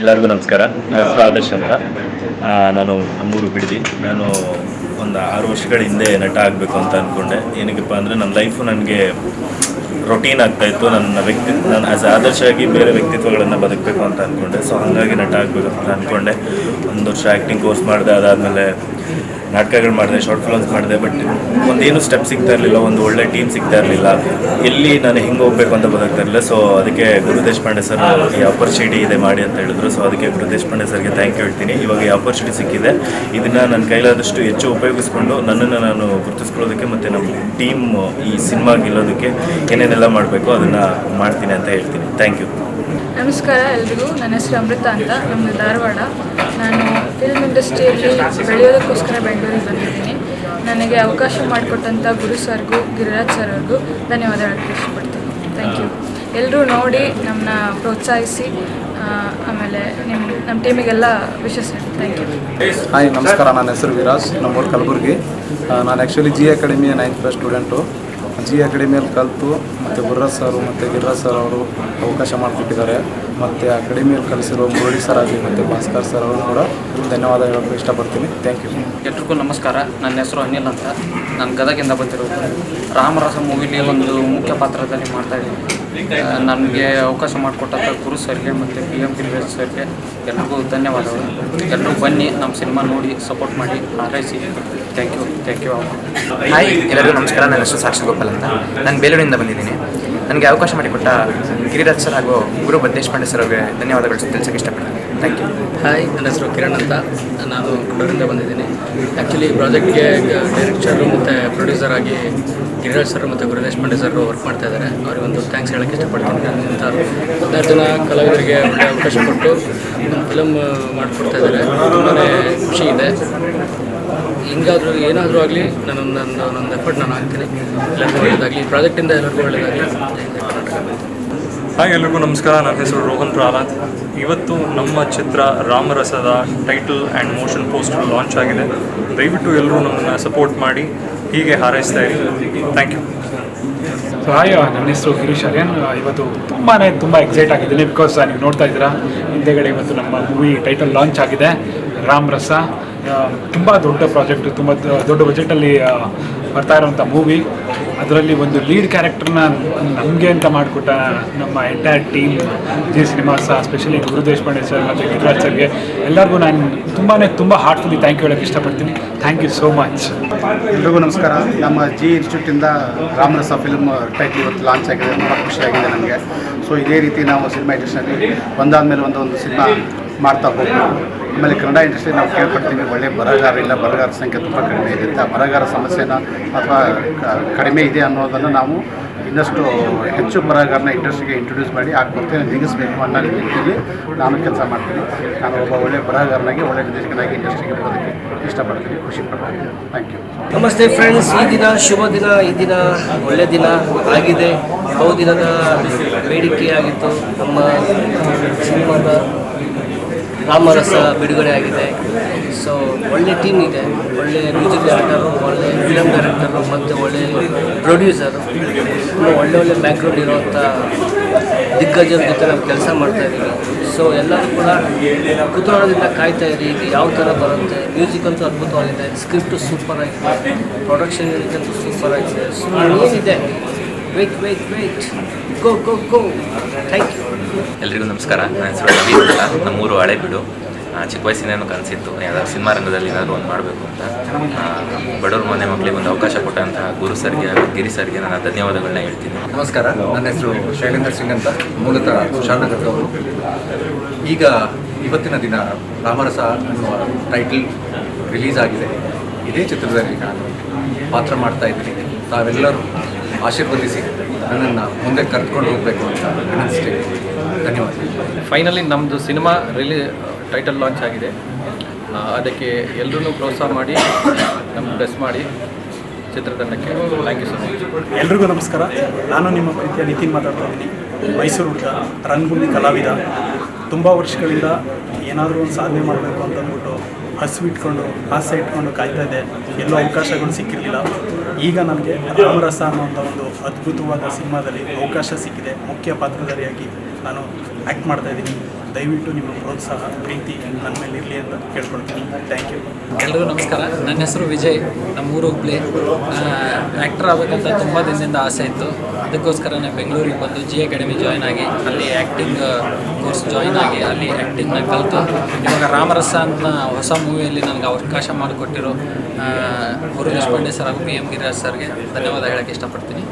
ಎಲ್ಲರಿಗೂ ನಮಸ್ಕಾರ. ನನ್ನ ಹೆಸರು ಆದರ್ಶ್ ಅಂತ. ನಾನು ನಮ್ಮೂರು ಬಿಡಿದಿ. ನಾನು ಒಂದು ಆರು ವರ್ಷಗಳ ಹಿಂದೆ ನಟ ಆಗಬೇಕು ಅಂತ ಅಂದ್ಕೊಂಡೆ ಏನಕ್ಕಪ್ಪ ಅಂದರೆ ನನ್ನ ಲೈಫು ನನಗೆ ರೊಟೀನ್ ಆಗ್ತಾಯಿತ್ತು ನನ್ನ ವ್ಯಕ್ತಿ ನಾನು ಆಸ್ ಆದರ್ಶ ಆಗಿ ಬೇರೆ ವ್ಯಕ್ತಿತ್ವಗಳನ್ನು ಬದುಕಬೇಕು ಅಂತ ಅಂದ್ಕೊಂಡೆ ಸೊ ಹಾಗಾಗಿ ನಟ ಆಗಬೇಕು ಅಂತ ಅಂದ್ಕೊಂಡೆ ಒಂದು ವರ್ಷ ಆ್ಯಕ್ಟಿಂಗ್ ಕೋರ್ಸ್ ಮಾಡಿದೆ. ಅದಾದಮೇಲೆ ನಾಟಕಗಳು ಮಾಡಿದೆ ಶಾರ್ಟ್ ಫಿಲ್ಮ್ಸ್ ಮಾಡಿದೆ ಬಟ್ ಒಂದೇನು ಸ್ಟೆಪ್ ಸಿಗ್ತಾ ಇರಲಿಲ್ಲ, ಒಂದು ಒಳ್ಳೆ ಟೀಮ್ ಸಿಗ್ತಾ ಇರಲಿಲ್ಲ. ಎಲ್ಲಿ ನಾನು ಹಿಂಗೆ ಹೋಗ್ಬೇಕು ಅಂತ ಗೊತ್ತಾಗ್ತಾ ಇರಲಿಲ್ಲ. ಸೊ ಅದಕ್ಕೆ ಗುರು ದೇಶಪಾಂಡೆ ಸರ್ ಈ ಆಪರ್ಚುನಿಟಿ ಇದೆ ಮಾಡಿ ಅಂತ ಹೇಳಿದ್ರು. ಸೊ ಅದಕ್ಕೆ ಗುರು ದೇಶಪಾಂಡೆ ಸರ್ಗೆ ಥ್ಯಾಂಕ್ ಯು ಹೇಳ್ತೀನಿ. ಇವಾಗ ಈ ಆಪರ್ಚುನಿಟಿ ಸಿಕ್ಕಿದೆ. ಇದನ್ನು ನನ್ನ ಕೈಲಾದಷ್ಟು ಹೆಚ್ಚು ಉಪಯೋಗಿಸ್ಕೊಂಡು ನನ್ನನ್ನು ನಾನು ಗುರುತಿಸ್ಕೊಳ್ಳೋದಕ್ಕೆ ಮತ್ತು ನಮ್ಮ ಟೀಮ್ ಈ ಸಿನಿಮಾ ಗೆಲ್ಲೋದಕ್ಕೆ ಏನೇನೆಲ್ಲ ಮಾಡಬೇಕು ಅದನ್ನು ಮಾಡ್ತೀನಿ ಅಂತ ಹೇಳ್ತೀನಿ. ಥ್ಯಾಂಕ್ ಯು ನಮಸ್ಕಾರ ಎಲ್ರಿಗೂ. ನನ್ನ ಹೆಸರು ಅಮೃತ ಅಂತ. ನಮ್ಮದು ಧಾರವಾಡ. ನಾನು ಫಿಲ್ಮ್ ಇಂಡಸ್ಟ್ರಿಯಲ್ಲಿ ಬೆಳೆಯೋದಕ್ಕೋಸ್ಕರ ಬೆಂಗಳೂರಿಗೆ ಬಂದಿದ್ದೀನಿ. ನನಗೆ ಅವಕಾಶ ಮಾಡಿಕೊಟ್ಟಂಥ ಗುರು ಸರ್ಗೂ, ಗಿರಿರಾಜ್ ಸರ್ ಅವ್ರಿಗೂ ಧನ್ಯವಾದ ಇಷ್ಟಪಡ್ತೀನಿ ಥ್ಯಾಂಕ್ ಯು ಎಲ್ಲರೂ ನೋಡಿ ನಮ್ಮನ್ನ ಪ್ರೋತ್ಸಾಹಿಸಿ ಆಮೇಲೆ ನಿಮ್ಮ ನಮ್ಮ ಟೀಮಿಗೆಲ್ಲ ವಿಶೇಷ ಥ್ಯಾಂಕ್ ಯು ಹಾಯ್ ನಮಸ್ಕಾರ. ನನ್ನ ಹೆಸರು ವಿರಾಜ್. ನಮ್ಮೂರು ಕಲಬುರ್ಗಿ. ನಾನು ಆ್ಯಕ್ಚುಲಿ ಜಿ ಅಕಾಡೆಮಿಯ ನೈನ್ತ್ ಕ್ಲಾಸ್ ಸ್ಟೂಡೆಂಟು ಜಿ ಅಕಾಡೆಮಿಯಲ್ಲಿ ಕಲಿತು ಮತ್ತು ಗುರ್ರಾಜ್ ಸರ್ ಮತ್ತು ಗಿರಿರಾಜ್ ಸರ್ ಅವರು ಅವಕಾಶ ಮಾಡಿಕೊಟ್ಟಿದ್ದಾರೆ. ಮತ್ತು ಅಕಾಡೆಮಿಯಲ್ಲಿ ಕಲಿಸಿರೋ ಮುರಳಿ ಸರ್ ಆಗಲಿ ಮತ್ತು ಭಾಸ್ಕರ್ ಸರ್ ಅವರು ಕೂಡ ಧನ್ಯವಾದ ಹೇಳೋಕ್ಕೆ ಇಷ್ಟಪಡ್ತೀನಿ. ಥ್ಯಾಂಕ್ ಯು ಎಲ್ರಿಗೂ ನಮಸ್ಕಾರ. ನನ್ನ ಹೆಸರು ಅನಿಲ್ ಅಂತ. ನಾನು ಗದಗಿಂದ ಬಂದಿರೋದು. ರಾಮರಸ ಮೂವಿಲಿ ಒಂದು ಮುಖ್ಯ ಪಾತ್ರದಲ್ಲಿ ಮಾಡ್ತಾ ಇದ್ದೀನಿ. ನನಗೆ ಅವಕಾಶ ಮಾಡಿಕೊಟ್ಟಂಥ ಗುರು ಸರ್ಗೆ ಮತ್ತು ಪಿ ಎಂ ಗಿರಿರಾಜ್ ಸರ್ಗೆ ಎಲ್ರಿಗೂ ಧನ್ಯವಾದಗಳು. ಎಲ್ಲರೂ ಬನ್ನಿ, ನಮ್ಮ ಸಿನಿಮಾ ನೋಡಿ ಸಪೋರ್ಟ್ ಮಾಡಿ, ಹಾರೈಸಿ. Thank you thank you hi ಎಲ್ಲರಿಗೂ ನಮಸ್ಕಾರ. ನನ್ನ ಹೆಸರು ಸಾಕ್ಷಿ ಗೋಪಾಲ್ ಅಂತ. ನಾನು ಬೇಲೂರಿನಿಂದ ಬಂದಿದ್ದೀನಿ. ನನಗೆ ಅವಕಾಶ ಮಾಡಿಕೊಟ್ಟ ಗಿರಿರಾಜ್ ಸರ್ ಹಾಗೂ ಗುರು ದೇಶಪಾಂಡೆ ಸರ್ ಅವರಿಗೆ ಧನ್ಯವಾದಗಳು. ತಿಳಿಸೋಕೆ ಇಷ್ಟಪಡ್ತೀನಿ. ಥ್ಯಾಂಕ್ ಯು ಹಾಯ್ ನನ್ನ ಹೆಸರು ಕಿರಣ್ ಅಂತ. ನಾನು ಕುಡೂರಿಂದ ಬಂದಿದ್ದೀನಿ. ಆ್ಯಕ್ಚುಲಿ ಪ್ರಾಜೆಕ್ಟ್ಗೆ ಡೈರೆಕ್ಟರು ಮತ್ತು ಪ್ರೊಡ್ಯೂಸರ್ ಆಗಿ ಗಿರಿರಾಜ್ ಸರ್ ಮತ್ತು ಗುರುದೇಶ್ ಪಾಂಡೆ ಸರ್ ವರ್ಕ್ ಮಾಡ್ತಾ ಇದ್ದಾರೆ ಅವ್ರಿಗೆ ಒಂದು ಥ್ಯಾಂಕ್ಸ್ ಹೇಳೋಕ್ಕೆ ಇಷ್ಟಪಡ್ತೀನಿ. ಅಂತ ಹದಿನಾರು ಜನ ಕಲಾವಿದರಿಗೆ ಒಳ್ಳೆ ಅವಕಾಶ ಕೊಟ್ಟು ಒಂದು ಫಿಲಮ್ ಮಾಡಿಕೊಡ್ತಾ ಇದ್ದಾರೆ. ತುಂಬಾ ಖುಷಿ ಇದೆ. ಹಿಂಗಾದರೂ, ಏನಾದರೂ ಆಗಲಿ ನಾನು ನನ್ನ ನನ್ನ ಎಫರ್ಟ್ ನಾನು ಹಾಕ್ತೀನಿ. ಎಲ್ಲರಿಗೂ ಒಳ್ಳೆಯದಾಗಲಿ ಪ್ರಾಜೆಕ್ಟಿಂದ ಎಲ್ಲರಿಗೂ ಒಳ್ಳೆಯದಾಗಲಿ ಕರ್ನಾಟಕ ಹಾಯ್, ಎಲ್ರಿಗೂ ನಮಸ್ಕಾರ. ನನ್ನ ಹೆಸರು ರೋಹನ್ ಪ್ರಹ್ಲಾದ್ ಇವತ್ತು ನಮ್ಮ ಚಿತ್ರ ರಾಮರಸದ title and motion poster launch ಆಗಿದೆ. ದಯವಿಟ್ಟು ಎಲ್ಲರೂ ನಮ್ಮನ್ನು ಸಪೋರ್ಟ್ ಮಾಡಿ, ಹೀಗೆ ಹಾರೈಸ್ತಾ ಇರಿ. ಥ್ಯಾಂಕ್ ಯು ಸೊ ಹಾಯ್ ನನ್ನ ಹೆಸರು ಗಿರೀಶ್ ಆರ್ಯನ್ ಇವತ್ತು ತುಂಬಾ ತುಂಬ ಎಕ್ಸೈಟ್ ಆಗಿದ್ದೀನಿ ಬಿಕಾಸ್ ನೀವು ನೋಡ್ತಾ ಇದ್ದೀರಾ, ಹಿಂದೆಗಡೆ ಇವತ್ತು ನಮ್ಮ ಮೂವಿ ಟೈಟಲ್ ಲಾಂಚ್ ಆಗಿದೆ, ರಾಮರಸ. ತುಂಬ ದೊಡ್ಡ ಪ್ರಾಜೆಕ್ಟ್ ತುಂಬ, ದೊಡ್ಡ ಬಜೆಟಲ್ಲಿ ಬರ್ತಾ ಇರೋವಂಥ ಮೂವಿ ಅದರಲ್ಲಿ ಒಂದು ಲೀಡ್ ಕ್ಯಾರೆಕ್ಟರ್ನ ನಮಗೆ ಅಂತ ಮಾಡಿಕೊಟ್ಟ ನಮ್ಮ entire team G Srinivasa specially Guru Deshpande sir ಮತ್ತು ಗಿರಿರಾಜ್ ಸರ್ಗೆ ಎಲ್ಲರಿಗೂ ನಾನು ತುಂಬಾ ತುಂಬ ಹಾರ್ಟ್ಫುಲಿ ಥ್ಯಾಂಕ್ ಯು ಹೇಳೋಕ್ಕೆ ಇಷ್ಟಪಡ್ತೀನಿ. ಥ್ಯಾಂಕ್ ಯು ಸೋ ಮಚ್ ಎಲ್ರಿಗೂ ನಮಸ್ಕಾರ. ನಮ್ಮ ಜಿ ಇನ್ಸ್ಟಿಟ್ಯೂಟಿಂದ ರಾಮರಸ ಫಿಲ್ಮ್ ಟೈಟ್ಲ್ ಇವತ್ತು ಲಾಂಚ್ ಆಗಿದೆ. ತುಂಬ ಖುಷಿಯಾಗಿದೆ ನನಗೆ ಸೊ ಇದೇ ರೀತಿ ನಾವು ಸಿನಿಮಾ ಇಂಡಸ್ಟ್ರಿಯಲ್ಲಿ ಒಂದಾದ ಮೇಲೆ ಒಂದು ಸಿನಿಮಾ ಮಾಡ್ತಾ ಹೋಗ್ಬೇಕು. ಆಮೇಲೆ ಕನ್ನಡ ಇಂಡಸ್ಟ್ರಿ ನಾವು ಕೇಳ್ಪಡ್ತೀವಿ ಒಳ್ಳೆ ಬರಹಗಾರ ಇಲ್ಲ, ಬರಹಗಾರ ಸಂಖ್ಯೆ ತುಂಬ ಕಡಿಮೆ ಇದೆ ಆ ಬರಹಗಾರ ಸಮಸ್ಯೆನ ಅಥವಾ ಕಡಿಮೆ ಇದೆ ಅನ್ನೋದನ್ನು ನಾವು ಇನ್ನಷ್ಟು ಹೆಚ್ಚು ಬರಗಾರನ ಇಂಡಸ್ಟ್ರಿಗೆ ಇಂಟ್ರೊಡ್ಯೂಸ್ ಮಾಡಿ ಆ ಕೊರತೆಯನ್ನು ನೀಗಿಸಬೇಕು ಅನ್ನೋ ರೀತಿಯಲ್ಲಿ ನಾನು ಕೆಲಸ ಮಾಡ್ತೀನಿ. ನಾನು ಒಬ್ಬ ಒಳ್ಳೆ ಬರಹಗಾರನಾಗಿ, ಒಳ್ಳೆ ನಿರ್ದೇಶಕನಾಗಿ ಇಂಡಸ್ಟ್ರಿಗೆ ಬರೋದಕ್ಕೆ ಇಷ್ಟಪಡ್ತೀನಿ. ಖುಷಿ ಪಡ್ತೀನಿ. ಥ್ಯಾಂಕ್ ಯು ನಮಸ್ತೆ ಫ್ರೆಂಡ್ಸ್ ಈ ದಿನ ಶುಭ ದಿನ, ಈ ದಿನ ಒಳ್ಳೆ ದಿನ ಆಗಿದೆ. ಬಹುದಿನದ ಬೇಡಿಕೆಯಾಗಿತ್ತು ನಮ್ಮ ಸಿನಿಮಾದ ರಾಮರಸ ಬಿಡುಗಡೆ ಆಗಿದೆ. ಸೊ ಒಳ್ಳೆ ಟೀಮ್ ಇದೆ. ಒಳ್ಳೆ ಮ್ಯೂಸಿಕ್ ಡೈರೆಕ್ಟರು ಒಳ್ಳೆ ಫಿಲಮ್ ಡೈರೆಕ್ಟರು ಮತ್ತು ಒಳ್ಳೆ ಪ್ರೊಡ್ಯೂಸರು ಒಳ್ಳೆ ಒಳ್ಳೆ ಬ್ಯಾಕ್ಗ್ರೌಂಡ್ ಇರುವಂಥ ದಿಗ್ಗಜರ ಜೊತೆ ನಾವು ಕೆಲಸ ಮಾಡ್ತಾ ಇದ್ದೀವಿ ಸೊ ಎಲ್ಲರೂ ಕೂಡ ಕುತೂಹಲದಿಂದ ಕಾಯ್ತಾ ಇರಿ. ಈಗ ಯಾವ ಥರ ಬರುತ್ತೆ? ಮ್ಯೂಸಿಕ್ ಅಂತೂ ಅದ್ಭುತವಾಗಿದೆ. ಸ್ಕ್ರಿಪ್ಟು ಸೂಪರ್ ಆಗಿದೆ. ಪ್ರೊಡಕ್ಷನ್ ಅಂತೂ ಸೂಪರ್ ಆಗಿದೆ. ಸೊ ಏನಿದೆ? Wait wait wait go go go thank you ಎಲ್ರಿಗೂ ನಮಸ್ಕಾರ. ನನ್ನ ಹೆಸರು ನವೀನ್ ಅಂತ. ನಮ್ಮೂರು ಹಳೆಬೀಡು. ಚಿಕ್ಕ ವಯಸ್ಸಿನೇನು ಕನಸಿತ್ತು. ಯಾವ್ದಾದ್ರು ಸಿನಿಮಾ ರಂಗದಲ್ಲಿ ಏನಾದರೂ ಒಂದು ಮಾಡಬೇಕು ಅಂತ. ಬಡವ್ರ ಮನೆ ಮಕ್ಕಳಿಗೆ ಒಂದು ಅವಕಾಶ ಕೊಟ್ಟಂತಹ ಗುರು ಸರ್ಗೆ ಗಿರಿ ಸರ್ಗೆ ನಾನು ಧನ್ಯವಾದಗಳನ್ನ ಹೇಳ್ತೀನಿ. ನಮಸ್ಕಾರ. ನನ್ನ ಹೆಸರು ಶೈಲೇಂದ್ರ ಸಿಂಗ್ ಅಂತ. ಮೂಲತಃ ಕುಶಾಲನಗರದವರು ಈಗ ಇವತ್ತಿನ ದಿನ ರಾಮರಸ ಅನ್ನುವ ಟೈಟಲ್ ರಿಲೀಸ್ ಆಗಿದೆ. ಇದೇ ಚಿತ್ರದಲ್ಲಿ ನಾನು ಪಾತ್ರ ಮಾಡ್ತಾ ಇದ್ದೀನಿ. ತಾವೆಲ್ಲರೂ ಆಶೀರ್ವದಿಸಿ. ನನ್ನನ್ನು ಮುಂದೆ ಕರ್ಕೊಂಡು ಹೋಗಬೇಕು ಅಂತ ವಿನಂತಿಸ್ತೀನಿ ಧನ್ಯವಾದ. ಫೈನಲಿ ನಮ್ಮದು ಸಿನಿಮಾ ರಿಲಿ ಟೈಟಲ್ ಲಾಂಚ್ ಆಗಿದೆ. ಅದಕ್ಕೆ ಎಲ್ಲರೂ ಪ್ರೋತ್ಸಾಹ ಮಾಡಿ ನಮ್ಮ ಬೆಸ್ಟ್ ಮಾಡಿ ಚಿತ್ರತಂಡಕ್ಕೆ. ಥ್ಯಾಂಕ್ ಯು ಸೊ ಮಚ್ ಎಲ್ರಿಗೂ ನಮಸ್ಕಾರ. ನಾನು ನಿಮ್ಮ ಪ್ರೀತಿಯ ನಿತಿನ್ ಮಾತಾಡ್ತಾ ಇದ್ದೀನಿ ಮೈಸೂರು ಹುಡುಗ ರಂಗಭೂಮಿ ಕಲಾವಿದ. ತುಂಬ ವರ್ಷಗಳಿಂದ ಏನಾದರೂ ಒಂದು ಸಾಧನೆ ಮಾಡಬೇಕು ಅಂತ ಅಂದ್ಬಿಟ್ಟು ಹಸು ಇಟ್ಕೊಂಡು ಆಸೆ ಇಟ್ಕೊಂಡು ಕಾಯ್ತಾ ಇದ್ದೆ. ಎಲ್ಲೋ ಅವಕಾಶಗಳು ಸಿಕ್ಕಿರಲಿಲ್ಲ. ಈಗ ನನಗೆ ರಾಮರಸ ಅನ್ನೋ ಒಂದು ಅದ್ಭುತವಾದ ಸಿನಿಮಾದಲ್ಲಿ ಅವಕಾಶ ಸಿಕ್ಕಿದೆ. ಮುಖ್ಯ ಪಾತ್ರಧಾರಿಯಾಗಿ ನಾನು ಆ್ಯಕ್ಟ್ ಮಾಡ್ತಾ ಇದ್ದೀನಿ. ದಯವಿಟ್ಟು ನಿಮ್ಮ ಪ್ರೋತ್ಸಾಹ, ಪ್ರೀತಿ ನನ್ನ ಮೇಲೆ ಇರಲಿ ಅಂತ ಕೇಳ್ಕೊಳ್ತೀನಿ. ಥ್ಯಾಂಕ್ ಯು ಎಲ್ರಿಗೂ ನಮಸ್ಕಾರ. ನನ್ನ ಹೆಸರು ವಿಜಯ್. ನಮ್ಮೂರು ಹುಬ್ಳಿ. ಆ್ಯಕ್ಟರ್ ಆಗಬೇಕಂತ ತುಂಬ ದಿನದಿಂದ ಆಸೆ ಇತ್ತು. ಅದಕ್ಕೋಸ್ಕರನೇ ಬೆಂಗಳೂರಿಗೆ ಬಂದು ಜಿ ಅಕಾಡೆಮಿ ಜಾಯ್ನ್ ಆಗಿ, ಅಲ್ಲಿ ಆ್ಯಕ್ಟಿಂಗ್ ಕೋರ್ಸ್ ಜಾಯ್ನ್ ಆಗಿ, ಅಲ್ಲಿ ಆ್ಯಕ್ಟಿಂಗ್ನ ಕಲಿತು. ಇವಾಗ ರಾಮರಸ ಅಂತ ಹೊಸ ಮೂವಿಯಲ್ಲಿ ನನಗೆ ಅವಕಾಶ ಮಾಡಿಕೊಟ್ಟಿರೋ ಗುರು ದೇಶಪಾಂಡೆ ಸರ್ ಹಾಗೂ ಪಿ ಎಂ ಗಿರಿರಾಜ್ ಸರ್ಗೆ ಧನ್ಯವಾದ ಹೇಳೋಕ್ಕೆ ಇಷ್ಟಪಡ್ತೀನಿ.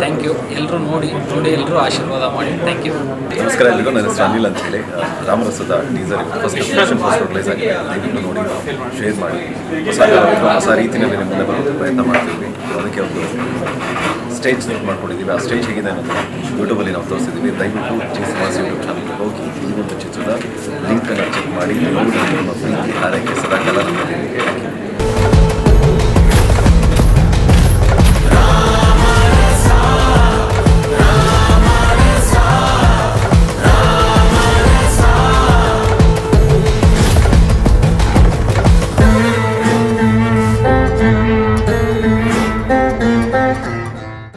ಥ್ಯಾಂಕ್ ಯು ಎಲ್ಲರೂ ನೋಡಿ ನೋಡಿ ಎಲ್ಲರೂ ಆಶೀರ್ವಾದ ಮಾಡಿ. ಥ್ಯಾಂಕ್ ಯು ನಮಸ್ಕಾರ, ಎಲ್ರಿಗೂ ನನ್ನ ಹೆಸರು ಅನಿಲ್ ಅಂತ ಹೇಳಿ ರಾಮರಸದ teaser first application first release ಆಗಿದೆ. ದಯವಿಟ್ಟು ನೋಡಿ ಶೇರ್ ಮಾಡಿ. ಹೊಸ ಹೊಸ ರೀತಿಯಲ್ಲಿ ನಿಮ್ಮ ಮುಂದೆ ಬರೋದಕ್ಕೆ ಪ್ರಯತ್ನ ಮಾಡ್ತೀವಿ ಅದಕ್ಕೆ ಒಂದು ಸ್ಟೇಜ್ ಸೆಟ್ ಮಾಡ್ಕೊಂಡಿದ್ದೀವಿ ಆ ಸ್ಟೇಜ್ ಹೇಗಿದೆ ಅನ್ನೋದು ಯೂಟ್ಯೂಬಲ್ಲಿ ನಾವು ತೋರಿಸಿದ್ದೀವಿ ದಯವಿಟ್ಟು ಜಿ ಸಿನಿಮಾಸ್ ಯೂಟ್ಯೂಬ್ ಚಾನಲ್ಗೆ ಹೋಗಿ ಈ ಒಂದು ಚಿತ್ರದ ಲಿಂಕನ್ನು ಚೆಕ್ ಮಾಡಿ. ನೋಡಿ, ನಿಮ್ಮ ಪ್ರೀತಿ ಹಾರೈಕೆ ಸದಾ ಕಾಲ